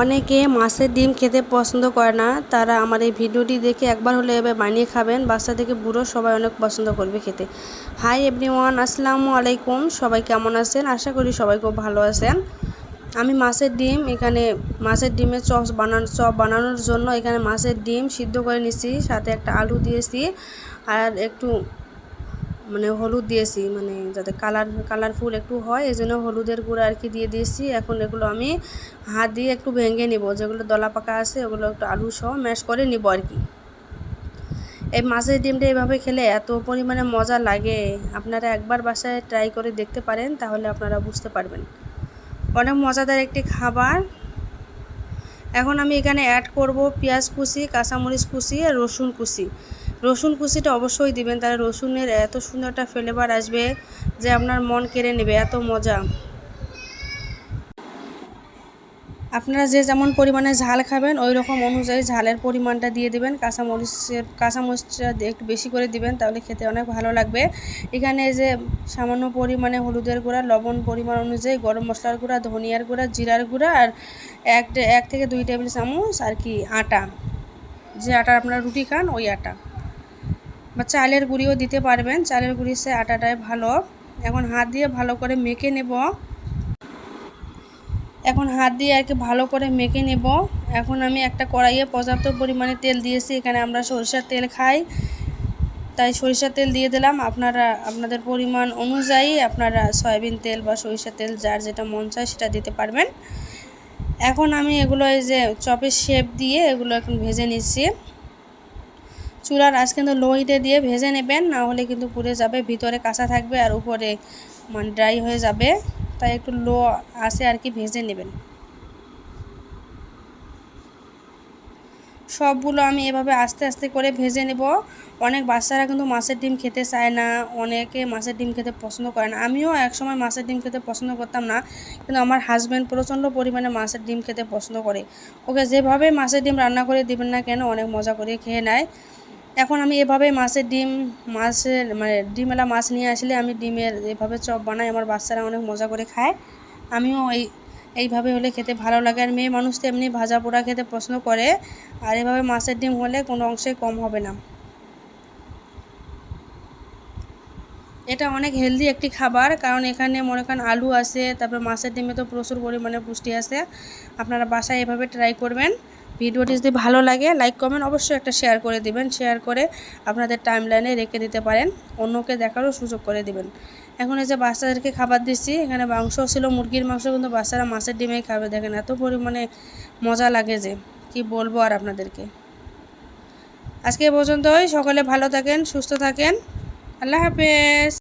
অনেকে মাছের ডিম খেতে পছন্দ করে না। তারা আমার এই ভিডিওটি দেখে একবার হলে এবার বানিয়ে খাবেন। বাচ্চা থেকে বুড়ো সবাই অনেক পছন্দ করবে খেতে। হাই এভরিওয়ান, আসসালামু আলাইকুম। সবাই কেমন আছেন? আশা করি সবাই খুব ভালো আছেন। আমি মাছের ডিম এখানে মাছের ডিমের চপ বানানো, চপ বানানোর জন্য এখানে মাছের ডিম সিদ্ধ করে নিছি সাথে একটা আলু দিয়েছি। আর একটু মানে হলুদ দিয়েছি মানে যাতে কালার কালারফুল একটু হয়, এই জন্য হলুদের গুঁড়ো আর কি দিয়ে দিয়েছি। এখন এগুলো আমি হাত দিয়ে একটু ভেঙে নিব, যেগুলো দলা পাকা আছে, ওগুলো একটু আলু সহ ম্যাশ করে নিব আর কি। এই মাছের ডিমটা এভাবে খেলে এত পরিমাণে মজা লাগে। আপনারা একবার বাসায় ট্রাই করে দেখতে পারেন, তাহলে আপনারা বুঝতে পারবেন। অনেক মজাদার একটি খাবার। এখন আমি এখানে অ্যাড করব পেঁয়াজ কুচি, কাঁচামরিচ কুচি আর রসুন কুচি। রসুন কুচিটা অবশ্যই দিবেন, তাহলে রসুনের এত সুন্দর একটা ফ্লেভার আসবে যে আপনার মন কেড়ে নেবে, এত মজা। আপনারা যে যেমন পরিমাণে ঝাল খাবেন ওই রকম অনুযায়ী ঝালের পরিমাণটা দিয়ে দিবেন, কাঁচামরিচের কাঁচামরিচটা একটু বেশি করে দিবেন, তাহলে খেতে অনেক ভালো লাগবে। এখানে যে সামান্য পরিমাণে হলুদের গুঁড়া, লবণ পরিমাণ অনুযায়ী গরম মশলার গুঁড়া, ধনিয়ার গুঁড়া, জিরার গুঁড়া, আর এক এক থেকে দুই টেবিল চামচ আর কি আটা। যে আটা আপনারা রুটি খান, ওই আটা। বা চালের গুঁড়িও দিতে পারবেন। চালের গুঁড়ি সে আটাটাই ভালো। এখন হাত দিয়ে ভালো করে মেখে নেব। এখন হাত দিয়ে আর কি ভালো করে মেখে নেব। এখন আমি একটা কড়াইয়ে পর্যাপ্ত পরিমাণে তেল দিয়েছি। এখানে আমরা সরিষার তেল খাই। তাই সরিষার তেল দিয়ে দিলাম। আপনারা, আপনাদের পরিমাণ অনুযায়ী আপনারা সয়াবিন তেল বা সরিষার তেল যার যেটা মন চায় সেটা দিতে পারবেন। এখন আমি এগুলো এই যে চপের শেপ দিয়ে এগুলো এখন ভেজে নিচ্ছি। চুলার আজ কিন্তু লো হিটে দিয়ে ভেজে নেবেন, না হলে কিন্তু পুড়ে যাবে, ভিতরে কাঁচা থাকবে আর উপরে মানে ড্রাই হয়ে যাবে। তাই একটু লো আসে আর কি ভেজে নেবেন। সবগুলো আমি এভাবে আস্তে আস্তে করে ভেজে নেব। অনেক বাচ্চারা কিন্তু মাছের ডিম খেতে চায় না, অনেকে মাছের ডিম খেতে পছন্দ করে না। আমিও একসময় মাছের ডিম খেতে পছন্দ করতাম না, কিন্তু আমার হাজব্যান্ড প্রচণ্ড পরিমাণে মাছের ডিম খেতে পছন্দ করে। ওকে যেভাবে মাছের ডিম রান্না করে দিবেন না কেন, অনেক মজা করে খেয়ে নেয়। এখন আমি এভাবে মাছের ডিম, মাছের মানে ডিমেলা মাছ নিয়ে আসলে আমি ডিমের এভাবে চপ বানাই, আমার বাচ্চারা অনেক মজা করে খায়। আমিও এই, এইভাবে হলে খেতে ভালো লাগে। আর মেয়ে মানুষ তো এমনি ভাজা পোড়া খেতে পছন্দ করে, আর এভাবে মাছের ডিম হলে কোনো অংশে কম হবে না। এটা অনেক হেলদি একটি খাবার, কারণ এখানে মনে করেন আলু আছে, তারপর মাছের ডিমে তো প্রচুর পরিমাণে পুষ্টি আছে। আপনারা বাসায় এভাবে ট্রাই করবেন। ভিডিওটি যদি ভালো লাগে লাইক কমেন্ট অবশ্যই একটা শেয়ার করে দিবেন। শেয়ার করে আপনাদের টাইম লাইনে রেখে দিতে পারেন। অন্যকে দেখারও সুযোগ করে দিবেন। এখন এই যে বাচ্চাদেরকে খাবার দিচ্ছি, এখানে মাংস ছিল, মুরগির মাংস কিন্তু বাচ্চারা মাছের ডিমেই খাবে। দেখেন এত পরিমাণে মজা লাগে যে, কি বলব আর আপনাদেরকে। আজকে পর্যন্তই। সকলে ভালো থাকেন, সুস্থ থাকেন। আল্লাহ হাফেজ।